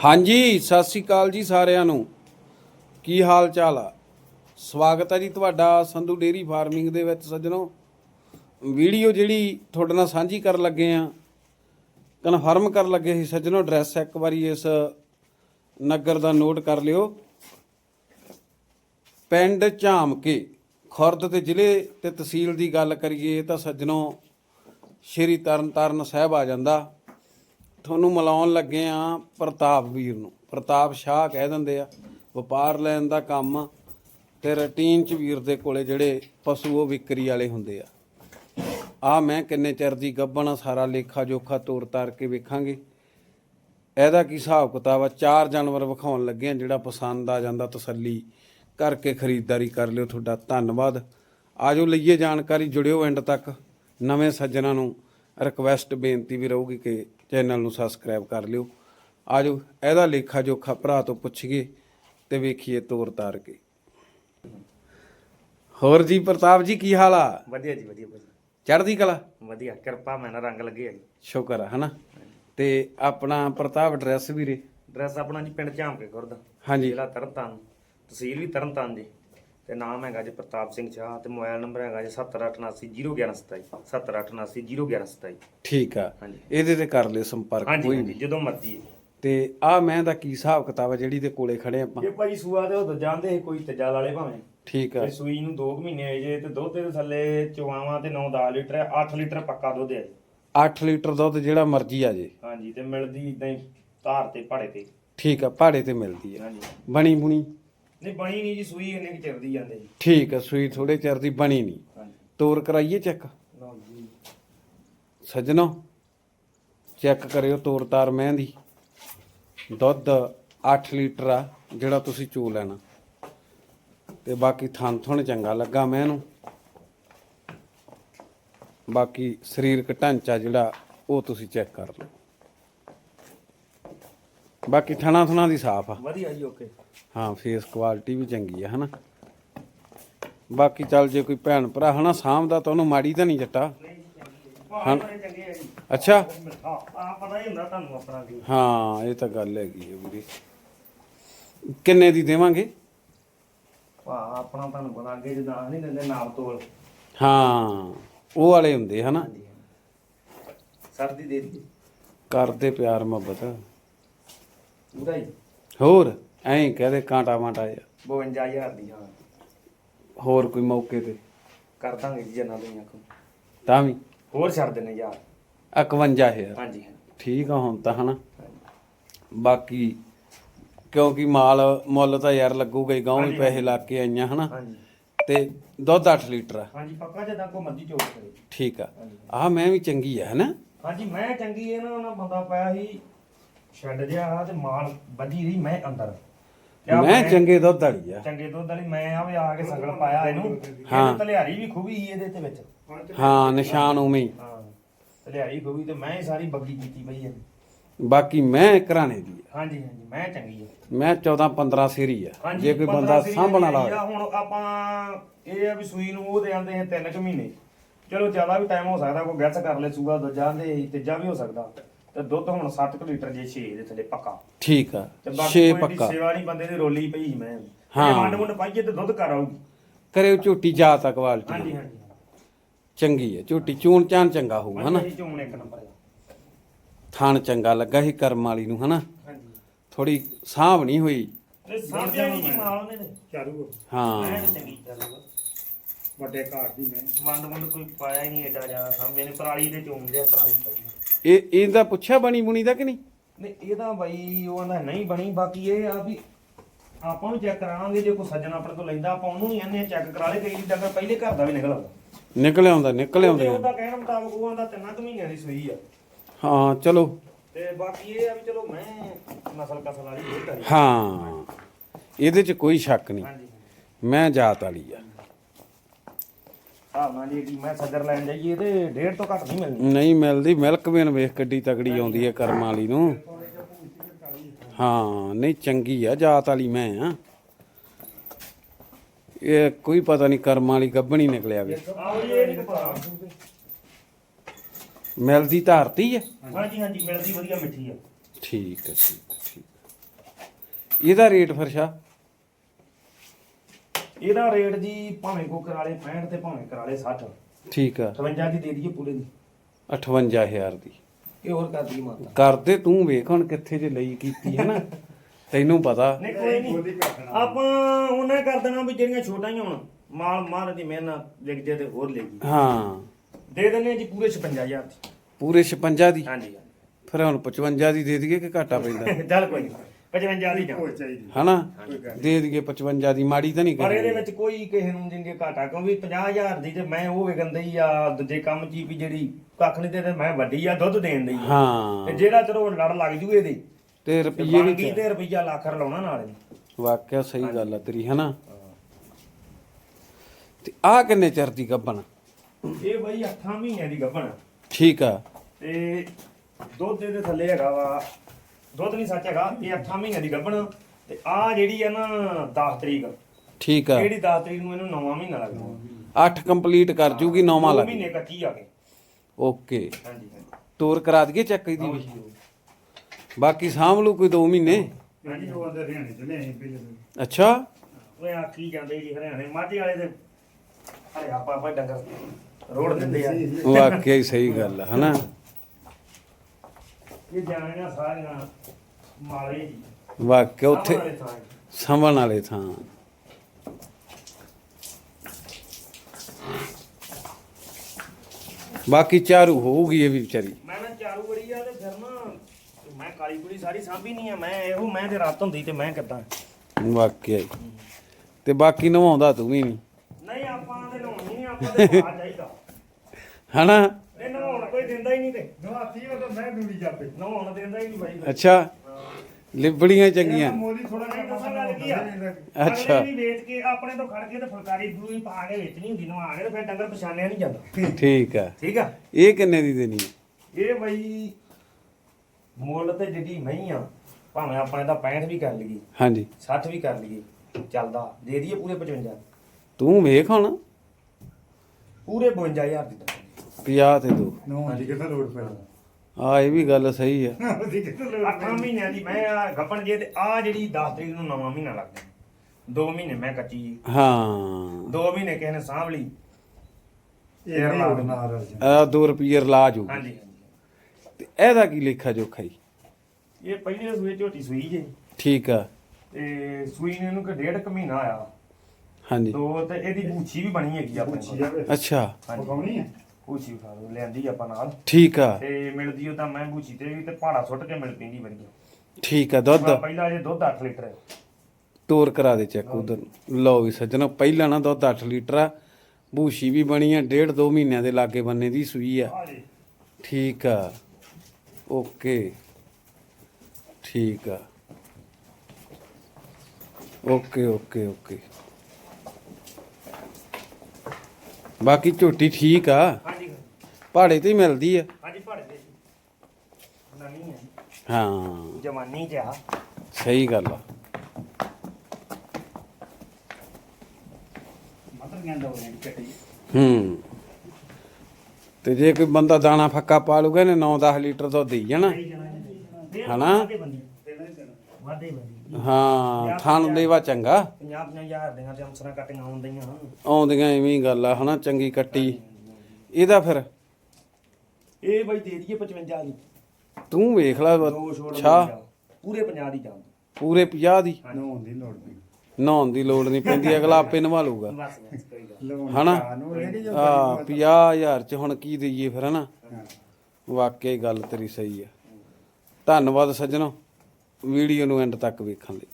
ਹਾਂਜੀ, ਸਤਿ ਸ੍ਰੀ ਅਕਾਲ ਜੀ ਸਾਰਿਆਂ ਨੂੰ। ਕੀ ਹਾਲ ਚਾਲ ਆ? ਸਵਾਗਤ ਹੈ ਜੀ ਤੁਹਾਡਾ ਸੰਧੂ ਡੇਰੀ ਫਾਰਮਿੰਗ ਦੇ ਵਿੱਚ ਸੱਜਣੋ। ਵੀਡੀਓ ਜਿਹੜੀ ਤੁਹਾਡੇ ਨਾਲ ਸਾਂਝੀ ਕਰਨ ਲੱਗੇ ਆ, ਕਨਫਰਮ ਕਰਨ ਲੱਗੇ ਸੀ ਸੱਜਣੋ, ਐਡਰੈਸ ਇੱਕ ਵਾਰੀ ਇਸ ਨਗਰ ਦਾ ਨੋਟ ਕਰ ਲਿਓ। ਪਿੰਡ ਝਾਮਕੇ, ਖੁਰਦ ਤੇ ਜ਼ਿਲ੍ਹੇ ਤੇ ਤਹਿਸੀਲ ਦੀ ਗੱਲ ਕਰੀਏ ਤਾਂ ਸੱਜਣੋ, ਸ਼੍ਰੀ ਤਰਨਤਾਰਨ ਸਾਹਿਬ ਆ ਜਾਂਦਾ। ਤੁਹਾਨੂੰ ਮਿਲਾਉਣ ਲੱਗੇ ਆ ਪ੍ਰਤਾਪ ਵੀਰ ਨੂੰ। ਪ੍ਰਤਾਪ ਸ਼ਾਹ ਕਹਿ ਦਿੰਦੇ ਆ ਵਪਾਰ ਲੈਣ ਦਾ ਕੰਮ ਆ ਤੇ ਰੂਟੀਨ ਚ ਵੀਰ ਦੇ ਕੋਲੇ ਜਿਹੜੇ ਪਸ਼ੂ ਉਹ ਵਿਕਰੀ ਵਾਲੇ ਹੁੰਦੇ ਆ। ਆ ਮੈਂ ਕਿੰਨੇ ਚਿਰ ਦੀ ਗੱਭਣ ਆ, ਸਾਰਾ ਲੇਖਾ ਜੋਖਾ ਤੋਰ ਤਾਰ ਕੇ ਵੇਖਾਂਗੇ। ਇਹਦਾ ਕੀ ਹਿਸਾਬ ਕਿਤਾਬ ਆ? ਚਾਰ ਜਾਨਵਰ ਵਿਖਾਉਣ ਲੱਗੇ ਆ ਜਿਹੜਾ ਪਸੰਦ ਆ ਜਾਂਦਾ ਤਸੱਲੀ ਕਰਕੇ ਖਰੀਦਦਾਰੀ ਕਰ ਲਿਓ ਤੁਹਾਡਾ। ਧੰਨਵਾਦ। ਆਜੋ ਲਈਏ ਜਾਣਕਾਰੀ ਜੁੜਿਓ ਐਂਡ ਤੱਕ। ਨਵੇਂ ਸੱਜਣਾ ਨੂੰ ਰਿਕਵੈਸਟ ਬੇਨਤੀ ਵੀ ਰਹੂਗੀ ਕਿ ਚੈਨਲ ਨੂੰ ਸਬਸਕ੍ਰਾਈਬ ਕਰ ਲਿਓ। ਆਜੋ ਇਹਦਾ ਲੇਖਾ ਜੋਖਾ ਭਰਾ ਤੋਂ ਪੁੱਛੀਏ ਤੇ ਵੇਖੀਏ ਤੋਰ ਤਾਰ ਕੇ। ਹੋਰ ਜੀ ਪ੍ਰਤਾਪ ਜੀ ਕੀ ਹਾਲ ਆ? ਵਧੀਆ ਜੀ ਵਧੀਆ ਭਾਜੀ ਚੜ੍ਹਦੀ ਕਲਾ? ਵਧੀਆ ਕਿਰਪਾ ਮੈਂ ਨਾ ਰੰਗ ਲੱਗੇ ਆ ਜੀ। ਸ਼ੁਕਰ ਆ ਹਨਾ? ਤੇ ਆਪਣਾ ਪ੍ਰਤਾਪ ਐਡਰੈਸ ਵੀਰੇ? ਡਰੈਸ ਆਪਣਾ ਜੀ ਪਿੰਡ ਝਾਮਕੇ ਖੁਰਦ ਹਾਂਜੀ। ਜ਼ਿਲ੍ਹਾ ਤਰਨਤਾਰਨ ਤਹਿਸੀਲ ਵੀ ਤਰਨਤਾਰਨ ਜੀ। ਤੇ ਨਾਮ ਹੈਗਾ ਜੀ ਪ੍ਰਤਾਪ ਸਿੰਘ ਸ਼ਾਹ ਤੇ ਮੋਬਾਈਲ ਨੰਬਰ ਹੈਗਾ ਜੀ 7879011127 7879011127 ਠੀਕ ਆ। ਹਾਂਜੀ। ਇਹਦੇ ਤੇ ਕਰ ਲਿਓ ਸੰਪਰਕ ਹਾਂਜੀ ਕੋਈ ਹਾਂਜੀ ਜਦੋਂ ਮਰਜ਼ੀ ਤੇ ਆ ਮੈਂ ਦਾ ਕੀ ਹਿਸਾਬ ਕਿਤਾਬ ਆ ਜਿਹੜੀ ਦੇ ਕੋਲੇ ਖੜੇ ਆਪਾਂ? ਇਹ ਭਾਜੀ ਸੂਆ ਦੇ ਉਹ ਜਾਂਦੇ ਸੀ ਕੋਈ ਤਜਾ ਵਾਲੇ ਭਾਵੇਂ। ਠੀਕ ਆ। ਤੇ ਸੂਈ ਨੂੰ 2 ਮਹੀਨੇ ਹੋਏ ਜੇ ਤੇ ਦੁੱਧ ਦੇ ਥੱਲੇ ਚਵਾਵਾਂ ਤੇ 9-10 ਲੀਟਰ ਹੈ 8 ਲੀਟਰ ਪੱਕਾ ਦੁੱਧ ਹੈ ਜੀ। 8 ਲੀਟਰ ਦੁੱਧ ਜਿਹੜਾ ਮਰਜ਼ੀ ਆ ਜੇ। ਹਾਂਜੀ ਤੇ ਮਿਲਦੀ ਇਦਾਂ ਹੀ ਧਾਰ ਤੇ ਭਾੜੇ ਤੇ। ਠੀਕ ਆ ਪਹਾੜੇ ਤੇ ਮਿਲਦੀ ਆ। ਹਾਂਜੀ। ਬਣੀ ਬੁਣੀ? ਨਹੀਂ ਬਣੀ ਨਹੀਂ ਜੀ ਸੂਈ ਇੰਨੇ ਕਿ ਚਿਰਦੀ ਜਾਂਦੇ ਜੀ। ਠੀਕ ਆ ਸੂਈ ਥੋੜੇ ਚਿਰ ਦੀ ਬਣੀ ਨਹੀਂ। ਹਾਂਜੀ। ਤੋਰ ਕਰਾਈਏ ਚੈੱਕ? ਲਓ ਜੀ। ਸੱਜਣੋ ਚੈੱਕ ਕਰਿਓ ਤੋਰ ਤਾਰ ਮੈਂ ਦੀ ਦੁੱਧ 8 ਲੀਟਰ ਆ ਜਿਹੜਾ ਤੁਸੀਂ ਚੋ ਲੈਣਾ। ਤੇ ਬਾਕੀ ਥਣ ਥਣ ਚੰਗਾ ਲੱਗਾ ਮੈਂ ਇਹਨੂੰ ਬਾਕੀ ਸਰੀਰਕ ਢਾਂਚਾ ਜਿਹੜਾ ਉਹ ਤੁਸੀਂ ਚੈੱਕ ਕਰ ਲਓ। ਬਾਕੀ ਥਣਾ ਥਣਾ ਦੀ ਸਾਫ਼ ਆ। ਵਧੀਆ ਜੀ ਓਕੇ ਹਾਂ ਫੇਸ ਕੁਆਲਿਟੀ ਵੀ ਚੰਗੀ ਆ ਹਨਾ। ਬਾਕੀ ਚੱਲ ਜੇ ਕੋਈ ਭੈਣ ਭਰਾ ਹਨਾ ਸਾਂਭਦਾ ਤਾਂ ਉਹਨੂੰ ਮਾੜੀ ਤਾਂ ਨਹੀਂ ਜੱਟਾ। ਹਾਂ। ਅੱਛਾ। ਆ ਪਤਾ ਹੀ ਹੁੰਦਾ ਤੁਹਾਨੂੰ ਆਪਣਾ ਕੀ ਹਾਂ ਇਹ ਤਾਂ ਗੱਲ ਹੈਗੀ ਹੈ ਵੀਰੇ। ਕਿੰਨੇ ਦੀ ਦੇਵਾਂਗੇ? ਹਾਂ ਆਪਣਾ ਤੁਹਾਨੂੰ ਪਤਾ ਅੱਗੇ ਜਿੱਦਾਂ ਨਹੀਂ ਦਿੰਦੇ ਨਾਲ ਤੋਲ। ਹਾਂ ਉਹ ਵਾਲੇ ਹੁੰਦੇ ਹਨਾ। ਸਰਦੀ ਦੇ ਦੀ ਕਰਦੇ ਪਿਆਰ ਮੁਹੱਬਤ। ਹੀ। ਹੋਰ ਐਂ ਕਹਦੇ ਕਾਂਟਾ ਮਾਟਾ ਜਿਹਾ। 52000 ਦੀ ਹਾਂ। ਹੋਰ ਕੋਈ ਮੌਕੇ ਤੇ? ਕਰ ਦਾਂਗੇ ਜੀ ਜਨਾ ਲਈ ਆਖੋ। ਤਾਂ ਵੀ? ਹੋਰ ਛੱਡ ਦਿੰਨੇ ਯਾਰ 51000 ਹਾਂਜੀ ਠੀਕ ਆ ਹੁਣ ਤਾਂ ਹਨਾ? ਬਾਕੀ ਕਿਉਂਕਿ ਮਾਲ ਮੁੱਲ ਤਾਂ ਯਾਰ ਲੱਗੂਗਾ ਹੀ ਗਾਉਂ ਹੀ ਪੈਸੇ ਲਾ ਕੇ ਆਈਆਂ ਹਨਾ? ਹਾਂਜੀ। ਤੇ ਦੁੱਧ 8 ਲੀਟਰ ਆ। ਹਾਂਜੀ ਪੱਕਾ ਜਦਾਂ ਕੋ ਮਰਜ਼ੀ ਚੋਕ ਕਰੇ। ਠੀਕ ਆ। ਆ ਮੈਂ ਵੀ ਚੰਗੀ ਆ ਹਨਾ? ਹਾਂਜੀ ਮੈਂ ਚੰਗੀ ਇਹ ਨਾ ਉਹਨਾਂ ਬੰਦਾ ਪਾਇਆ ਸੀ ਛੱਡ ਜਿਆ ਤੇ ਮਾਲ ਵੱਜੀ ਰਹੀ ਮੈਂ ਅੰਦਰ। ਤੇ ਆਹ ਮੈਂ ਚੰਗੇ ਦੁੱਧ ਵਾਲੀ ਆ। ਚੰਗੇ ਦੁੱਧ ਵਾਲੀ ਮੈਂ ਆਵੇ ਆ ਕੇ ਸੰਗਲ ਪਾਇਆ ਇਹਨੂੰ। ਹਾਂ। ਇਹ ਤਲਿਆਰੀ ਵੀ ਖੂਬੀ ਸੀ ਇਹਦੇ ਤੇ ਵਿੱਚ। ਹਾਂ ਨਿਸ਼ਾਨ ਉਵੇਂ ਹੀ। ਹਾਂ ਤਲਿਆਰੀ ਖੂਬੀ ਤੇ ਮੈਂ ਹੀ ਸਾਰੀ ਬੱਗੀ ਕੀਤੀ ਪਈ ਹੈ ਬਾਕੀ ਮੈਂ ਘਰਾਣੇ ਦੀ ਆ। ਹਾਂਜੀ ਹਾਂਜੀ ਮੈਂ ਚੰਗੀ ਹੈ ਮੈਂ 14 15 ਸੇਰੀ ਆ। ਜੇ ਕੋਈ 15 ਬੰਦਾ ਸੀਰੀਆਂ ਸਾਂਭਣ ਜਿਹੜੀ ਆ, ਹੋਵੇ ਹੁਣ ਆਪਾਂ ਇਹ ਆ ਵੀ ਸੂਈ ਨੂੰ ਉਹ ਦੇ ਆਂਦੇ ਆ ਤਿੰਨ ਕੁ ਮਹੀਨੇ। ਚਲੋ ਜ਼ਿਆਦਾ ਵੀ ਟਾਈਮ ਹੋ ਸਕਦਾ ਕੋਈ ਗੈਸ ਕਰ ਲੈ ਸੂਗਾ ਦੂਜਾ ਦੇ ਤੀਜਾ ਵੀ ਹੋ ਸਕਦਾ। ਤੇ ਦੁੱਧ ਹੁਣ 7 ਕੁ ਲੀਟਰ ਜੇ 6 ਦੇ ਥੱਲੇ ਪੱਕਾ। ਠੀਕ ਆ ਤੇ 6 ਬਾਕੀ ਕੋਈ ਪੱਕਾ। ਸੇਵਾ ਨਹੀਂ ਬੰਦੇ ਦੀ ਰੋਲੀ ਪਈ ਮੈਂ। ਹਾਂ। ਜੇ ਵੰਡ ਵੰਡ ਪਾਈਏ ਤੇ ਦੁੱਧ ਕਰ ਆਊਗੀ। ਕਰਿਓ ਝੋਟੀ ਜਾ ਤੱਕ ਕੁਆਲਿਟੀ। ਹਾਂਜੀ ਹਾਂਜੀ ਚੰਗੀ ਹੈ ਝੋਟੀ ਚੂਣ ਚਾਨ ਚੰਗਾ ਹੋਊ ਹਨਾ ਹਾਂਜੀ ਝੋਣ ਇੱਕ ਨੰਬਰ ਆ। ਥਾਣ ਚੰਗਾ ਲੱਗਾ ਸੀ ਕਰਮ ਵਾਲੀ ਨੂੰ ਹਨਾ? ਹਾਂਜੀ। ਥੋੜੀ ਸਾਂਭ ਨਹੀਂ ਹੋਈ। ਤੇ ਸਾਂਭਿਆ ਨਹੀਂ ਜੀ ਮਾਲ ਉਹਨੇ ਤੇ। ਚਾਰੂ ਹਾਂ ਮੈਂ ਤੇ ਚੰਗੀ ਚਾਰੂ ਵੱਡੇ ਘਰ ਦੀ ਮੈਂ। ਵੰਡ ਵੰਡ ਕੋਈ ਪਾਇਆ ਹੀ ਨਹੀਂ ਏਡਾ ਜ਼ਿਆਦਾ ਸਾਂਭੇ ਨੇ। ਪਰਾਲੀ ਦੇ ਚੋਣ ਲਿਆ ਪਰਾਲੀ ਪਈ। ਇਹ ਇਹਦਾ ਪੁੱਛਿਆ ਬਣੀ ਬੁਣੀ ਦਾ ਕਿ ਨਹੀਂ? ਨਹੀਂ ਇਹਦਾ ਬਾਈ ਉਹ ਕਹਿੰਦਾ ਨਹੀਂ ਬਣੀ ਬਾਕੀ ਇਹ ਆ ਵੀ ਆਪਾਂ ਨੂੰ ਚੈੱਕ ਕਰਾਵਾਂਗੇ ਜੇ ਕੋਈ ਸੱਜਣ ਆਪਣੇ ਤੋਂ ਲੈਂਦਾ ਆਪਾਂ ਉਹਨੂੰ ਨਹੀਂ ਆਨੇ ਚੈੱਕ ਕਰਾ ਲੇ ਕਈ ਡੰਗਰ ਪਹਿਲੇ ਘਰ ਦਾ ਵੀ ਨਿਕਲ ਆਉਂਦਾ। ਨਿਕਲ ਆਉਂਦਾ ਨਿਕਲ ਆਉਂਦੇ ਆ। ਉਹਦਾ ਕਹਿਣ ਮੁਤਾਬਕ ਉਹ ਆਂਦਾ ਤਿੰਨਾਂ ਕੁ ਮਹੀਨਿਆਂ ਦੀ ਸੂਈ ਆ। ਹਾਂ ਚਲੋ। ਤੇ ਬਾਕੀ ਇਹ ਆ ਵੀ ਚਲੋ ਮੈਂ ਨਸਲ ਕਸਲ ਵਾਲੀ ਇਹ ਕਰੀ। ਹਾਂ ਇਹਦੇ 'ਚ ਕੋਈ ਸ਼ੱਕ ਨਹੀਂ। ਹਾਂਜੀ। ਮੈਂ ਜਾਤ ਵਾਲੀ ਆ। ਹਿਸਾਬ ਨਾਲ ਜੀ ਕਿ ਮੈਂ ਸੱਜਰ ਲੈਣ ਜਾਈਏ ਤੇ ਡੇਢ ਤੋਂ ਘੱਟ ਨਹੀਂ ਮਿਲਣੀ। ਨਹੀਂ ਮਿਲਦੀ ਮਿਲਕ ਵੇਨ ਵੇਖ ਕਿੱਡੀ ਤਗੜੀ ਆਉਂਦੀ ਹੈ ਕਰਮ ਵਾਲੀ ਨੂੰ। ਹਾਂ ਨਹੀਂ ਚੰਗੀ ਆ ਜਾਤ ਵਾਲੀ ਮੈਂ ਆ। ਇਹ ਕੋਈ ਪਤਾ ਨਹੀਂ ਕਰਮ ਵਾਲੀ ਗੱਭਣੀ ਨਿਕਲਿਆ ਵੇ। ਆਓ ਜੀ ਇਹ ਨਹੀਂ ਪਤਾ ਮਿਲਦੀ ਧਾਰਤੀ ਹੈ ਹਾਂਜੀ ਹਾਂਜੀ ਮਿਲਦੀ ਵਧੀਆ ਮਿੱਠੀ ਆ। ਠੀਕ ਹੈ ਠੀਕ ਹੈ, ਠੀਕ ਇਹਦਾ ਰੇਟ ਫਿਰ ਸ਼ਾ ਇਹਦਾ ਰੇਟ ਜੀ ਭਾਵੇਂ ਕੋ ਕਰਾਲੇ 65 ਤੇ ਭਾਵੇਂ ਕਰਾਲੇ 60 ਠੀਕ ਆ। 58 ਦੀ ਦੇ ਦਈਏ ਪੂਰੇ ਦੀ। 58000 ਦੀ। ਇਹ ਹੋਰ ਕਰ ਦਈਏ ਮਾਤਾ। ਕਰਦੇ ਤੂੰ ਵੇਖ ਹੁਣ ਕਿੱਥੇ ਜੇ ਲਈ ਕੀਤੀ ਹੈ ਨਾ। ਤੈਨੂੰ ਪਤਾ। ਨਹੀਂ ਕੋਈ ਨਹੀਂ। ਆਪਾਂ ਉਹਨਾਂ ਕਰ ਦੇਣਾ ਵੀ ਜਿਹੜੀਆਂ ਛੋਟਾਂ ਹੀ ਹੋਣ। ਮਾਲ ਮਾਰ ਦੀ ਮਿਹਨਤ ਲਿਖ ਜੇ ਤੇ ਹੋਰ ਲੈ ਗਈ ਹਾਂ। ਦੇ ਆ ਜੀ ਪੂਰੇ 56000 ਦੀ। ਪੂਰੇ 56 ਦੀ? ਹਾਂਜੀ ਫਿਰ ਹੁਣ 55 ਦੀ ਦੇ ਦਈਏ ਕਿ ਘਾਟਾ ਪੈਂਦਾ? ਚੱਲ ਕੋਈ ਨਹੀਂ। 55 ਦੀ ਜਾਂ ਹਨਾ? ਦੇ ਦਈਏ 55 ਦੀ ਮਾੜੀ ਤਾਂ ਨਹੀਂ ਪਰ ਇਹਦੇ ਵਿੱਚ ਕੋਈ ਕਿਸੇ ਨੂੰ ਜਿੰਗੇ ਘਾਟਾ ਕਿਉਂਕਿ 50000 ਦੀ ਤੇ ਮੈਂ ਉਹ ਵਿਕਣ ਦਈ ਆ ਦੂਜੇ ਕੰਮ ਚ ਵੀ ਜਿਹੜੀ ਕੱਖ ਨਹੀਂ ਤੇ ਮੈਂ ਵੱਡੀ ਆ ਦੁੱਧ ਦੇਣ ਦਈ ਆ। ਤੇ ਜਿਹੜਾ ਚਲੋ ਲੜ ਲੱਗ ਜੂ ਇਹਦੀ। ਤੇ ਰੁਪਈਏ ਵੀ ਗਈ ਤੇ ਰੁਪਈਆ ਲੱਖ ਰਲਾਉਣਾ ਨਾਲ ਵਾਕਿਆ ਸਹੀ ਗੱਲ ਆ ਤੇਰੀ ਹਨਾ? ਤੇ ਆ ਕਿੰਨੇ ਚਿਰ ਦੀ ਗੱਬਣ ਇਹ ਬਈ 8 ਮਹੀਨਿਆਂ ਦੀ ਗੱਭਣ। ਆ। ਠੀਕ ਆ। ਤੇ ਦੁੱਧ ਇਹਦੇ ਥੱਲੇ ਹੈਗਾ ਵਾ ਦੁੱਧ ਨਹੀਂ ਸੱਚ ਹੈਗਾ ਇਹ 8 ਮਹੀਨਿਆਂ ਦੀ ਗੱਭਣ ਤੇ ਆ ਜਿਹੜੀ ਆ ਨਾ 10 ਤਰੀਕ ਠੀਕ ਆ। ਜਿਹੜੀ 10 ਤਰੀਕ ਨੂੰ ਇਹਨੂੰ ਨਵਾਂ ਮਹੀਨਾ ਲੱਗਣਾ 8 ਕੰਪਲੀਟ ਕਰ ਜੂਗੀ ਨੌਵਾਂ ਦੋ ਲੱਗ ਮਹੀਨੇ ਕੱਚੀ ਆ ਕੇ। ਓਕੇ। ਹਾਂਜੀ ਹਾਂਜੀ। ਤੋਰ ਕਰਾ ਦਈਏ ਚੈੱਕ ਦੀ ਵੀ। ਬਾਕੀ ਸਾਂਭ ਲੂ ਕੋਈ 2 ਮਹੀਨੇ। ਹਾਂਜੀ ਉਹ ਅੰਦਰ ਹਰਿਆਣੇ ਚ ਲਿਆਏ ਪਹਿਲੇ ਅੱਛਾ। ਓਏ ਆ ਕੀ ਜਾਂਦੇ ਜੀ ਹਰਿਆਣੇ ਮਾਝੇ ਵਾਲੇ ਦੇ ਅਰੇ ਆਪਾਂ ਆਪਾਂ ਡੰਗਰ ਰੋੜ ਦਿੰਦੇ ਆ। ਵਾਕਿਆ ਹੀ ਸਹੀ ਗੱਲ ਆ ਹਨਾ? ਇਹ ਜਾਣੀਆਂ ਸਾਰੀਆਂ ਮਾਲੇ ਜੀ ਵਾਕਿਆ ਉੱਥੇ ਥਾਂ। ਸੰਭਣ ਵਾਲੇ ਥਾਂ। ਬਾਕੀ ਚਾਰੂ ਹੋਊਗੀ ਇਹ ਵੀ ਵਿਚਾਰੀ। ਮੈਂ ਨਾ ਚਾਰੂ ਬੜੀ ਆ ਤੇ ਫਿਰ ਨਾ ਮੈਂ ਕਾਲੀ ਕੁੜੀ ਸਾਰੀ ਸਾਂਭੀ ਨਹੀਂ ਆ। ਮੈਂ ਇਹੋ ਮੈਂ ਤੇ ਰਾਤ ਹੁੰਦੀ ਤੇ ਮੈਂ ਕਿੱਦਾਂ? ਵਾਕਿਆ ਹੀ। ਤੇ ਬਾਕੀ ਨਵਾਉਂਦਾ ਤੂੰ ਵੀ ਨਹੀਂ ਨਹੀਂ ਆਪਾਂ ਤੇ ਨਹਾਉਣੀ ਨਹੀਂ ਆਪਾਂ ਤੇ ਬਾਹਰ ਜਾਈਦਾ। ਹਨਾ? ਇਹ ਨਹਾਉਣ ਕੋਈ ਦਿੰਦਾ ਹੀ ਨਹੀਂ ਤੇ। ਨਵਾਤੀ ਉਹ ਤਾਂ ਮੈਂ ਡੂੜੀ ਜਾਪੇ। ਨਹਾਉਣ ਦਿੰਦਾ ਹੀ ਨਹੀਂ ਬਾਈ। ਅੱਛਾ ਲਿਬੜੀਆਂ ਚੰਗੀਆਂ। ਮੋਦੀ ਥੋੜਾ ਨਹੀਂ ਜਿਹਾ ਦੱਸਾਂ ਗੱਲ ਕੀ ਆ। ਅੱਛਾ। ਅਗਲੇ ਵੀ ਵੇਚ ਕੇ ਆਪਣੇ ਤੋਂ ਖੜ ਕੇ ਤੇ ਫੁਲਕਾਰੀ ਦੂਈ ਪਾ ਕੇ ਵੇਚਣੀ ਹੁੰਦੀ ਨਵਾ ਕੇ ਤੇ ਫਿਰ ਡੰਗਰ ਪਛਾਣਿਆ ਨਹੀਂ ਜਾਂਦਾ। ਠੀਕ। ਆ। ਠੀਕ ਆ? ਇਹ ਕਿੰਨੇ ਦੀ ਦੇਣੀ ਆ? ਇਹ ਬਈ ਮੁੱਲ ਤੇ ਜਿਹੜੀ ਮਹੀਂ ਆ। ਭਾਵੇਂ ਆਪਣੇ ਦਾ 65 ਵੀ ਕਰ ਲਈਏ ਹਾਂਜੀ। 60 ਵੀ ਕਰ ਲਈਏ ਚੱਲਦਾ। ਦੇ ਦਈਏ ਪੂਰੇ 55 ਤੂੰ ਵੇਖ ਹੁਣ। ਪੂਰੇ 52000 ਦੀ ਤਾਂ। 50 ਤੇ ਦੋ। ਨੋ ਜੀ। ਕਿੱਥੇ ਲੋੜ ਪੈਣਾ ਆ ਇਹ ਵੀ ਗੱਲ ਸਹੀ ਆ। ਅੱਠਾਂ ਮਹੀਨਿਆਂ ਦੀ ਮੈਂ ਆ ਗੱਪਣ ਜੇ ਤੇ ਆ ਜਿਹੜੀ 10 ਤਰੀਕ ਨੂੰ ਨਵਾਂ ਮਹੀਨਾ ਲੱਗਦਾ ਦੋ ਮਹੀਨੇ ਮੈਂ ਕੱਚੀ ਜੀ। ਹਾਂ। ਦੋ ਮਹੀਨੇ ਕਿਸੇ ਨੇ ਸਾਂਭ ਲਈ। ਇਹ ਨਹੀਂ ਉਡਣਾ ਆ 2 ਰੁਪਏ ਰਲਾਜ ਹੋ ਹਾਂਜੀ ਹਾਂਜੀ। ਤੇ ਇਹਦਾ ਕੀ ਲੇਖਾ ਜੋਖਾ ਜੀ? ਇਹ ਪਹਿਲੇ ਸੂਏ ਝੋਟੀ ਸੂਈ ਜੇ। ਠੀਕ ਆ। ਤੇ ਸੂਈ ਨੇ ਇਹਨੂੰ ਕਿ ਡੇਢ ਕੁ ਮਹੀਨਾ ਆਇਆ। ਹਾਂਜੀ। ਦੋ ਤੇ ਇਹਦੀ ਬੂਛੀ ਵੀ ਬਣੀ ਹੈਗੀ ਆਪਣੇ ਪੁੱਛੀ ਕੋਲ। ਜਾਵੇ ਅੱਛਾ। ਹਾਂਜੀ। ਪਕਾਉਣੀ ਹੈ ਬੂਛੀ ਖਾ ਲਓ ਲਿਆਂਦੀ ਆਪਾਂ ਨਾਲ। ਠੀਕ ਆ। ਤੇ ਮਿਲਦੀ ਉਹ ਤਾਂ ਮੈਂ ਬੂਛੀ ਤੇ ਵੀ ਤੇ ਪਹਾੜਾ ਸੁੱਟ ਕੇ ਮਿਲ ਪੈਂਦੀ ਵਧੀਆ। ਠੀਕ ਆ ਦੁੱਧ। ਪਹਿਲਾਂ ਜੇ ਦੁੱਧ 8 ਲੀਟਰ ਹੈ ਤੋਰ ਕਰਾ ਦੇ ਚੈੱਕ ਉਧਰ। ਲਓ ਵੀ ਸੱਜਣੋ ਪਹਿਲਾਂ ਨਾ ਦੁੱਧ 8 ਲੀਟਰ ਆ। ਬੂਸ਼ੀ ਵੀ ਬਣੀ ਆ ਡੇਢ ਦੋ ਮਹੀਨਿਆਂ ਦੇ ਲਾਗੇ ਬੰਨੇ ਦੀ ਸੂਈ ਆ। ਠੀਕ ਆ। ਓਕੇ। ਠੀਕ ਆ। Okay okay okay. ਬਾਕੀ ਝੋਟੀ ਠੀਕ ਆ? ਪਹਾੜੇ ਤੇ ਹੀ ਮਿਲਦੀ ਆ। ਹਾਂਜੀ ਪਹਾੜੇ ਤੇ ਜੀ। ਨਵੀਂ ਹੈ ਹਾਂ। ਜਵਾਨੀ ਚ ਆ। ਸਹੀ ਗੱਲ ਆ। ਮਤਲਬ ਕਹਿੰਦਾ ਉਹ ਨਹੀਂ ਕੱਟੀ। ਹੂੰ। ਤੇ ਜੇ ਕੋਈ ਬੰਦਾ ਦਾਣਾ ਫੱਕਾ ਪਾ ਲੂਗਾ ਨੇ 9-10 ਲੀਟਰ ਦੁੱਧ ਦੇਈ ਜਾਣਾ ਹਨਾ? ਵਾਦੇ ਬੰਦੀ। ਵਾਦੇ ਬੰਦੀ ਹਾਂ ਥਣ ਦੇਵਾ ਚੰਗਾ। 50 ਹਜ਼ਾਰ ਦੀਆਂ ਤੇ ਅੰਸਰਾਂ ਕਟੀਆਂ ਆਉਂਦੀਆਂ ਆਉਂਦੀਆਂ ਐਵੇਂ ਹੀ ਗੱਲ ਆ ਹਨਾ? ਚੰਗੀ ਕੱਟੀ। ਇਹਦਾ ਫਿਰ ਇਹ ਬਈ ਦੇ ਦਈਏ 55 ਦੀ। ਤੂੰ ਵੇਖ ਲੈ ਦੋ ਛੋੜ ਛਾ। ਪੂਰੇ 50 ਦੀ ਜਾਂਦੀ ਪੂਰੇ 50 ਦੀ। ਨੋ ਦੀ ਲੋੜ ਨਹੀਂ। ਨਹਾਉਣ ਦੀ ਲੋੜ ਨਹੀਂ ਪੈਂਦੀ ਅਗਲਾ ਆਪੇ ਨਵਾ ਲੂਗਾ ਬਸ ਬਸ ਕੋਈ ਗੱਲ ਲੋੜ ਹਨਾ? ਨੂੰ ਇਹ ਨਹੀਂ ਜੋ ਆ 50000 ਚ ਹੁਣ ਕੀ ਦਈਏ ਫਿਰ ਹਨਾ? ਹਾਂ। ਵਾਕਈ ਗੱਲ ਤੇਰੀ ਸਹੀ ਆ। ਧੰਨਵਾਦ ਸੱਜਣੋ ਵੀਡੀਓ ਨੂੰ ਐਂਡ ਤੱਕ ਵੇਖਣ ਲਈ।